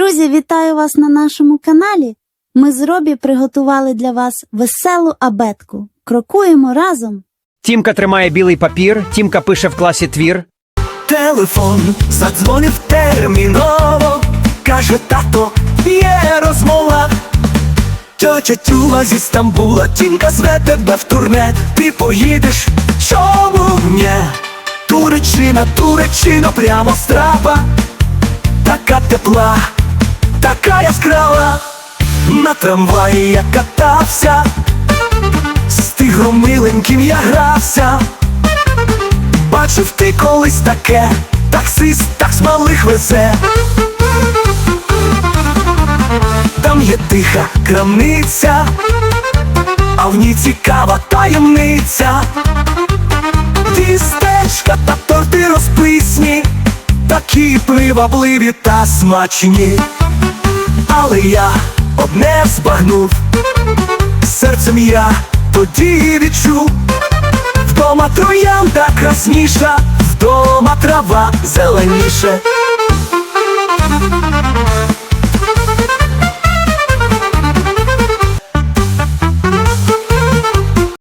Друзі, вітаю вас на нашому каналі. Ми з Робі приготували для вас веселу абетку. Крокуємо разом. Тімка тримає білий папір, Тімка пише в класі твір. Телефон задзвонив терміново, каже тато, є розмова. Тьотя Тюла зі Стамбула, тінка зве тебе в турне, ти поїдеш, чому ні? Туреччина, Туреччина, прямо з трапа, така тепла, така на трамваї я катався, з тигром миленьким я грався. Бачив ти колись таке, таксист так з малих везе. Там є тиха крамниця, а в ній цікава таємниця. Тістечка та торти розписні, такі привабливі та смачні. Але я одне збагнув, серцем я тоді відчув. Вдома троянда красніша, вдома трава зеленіше.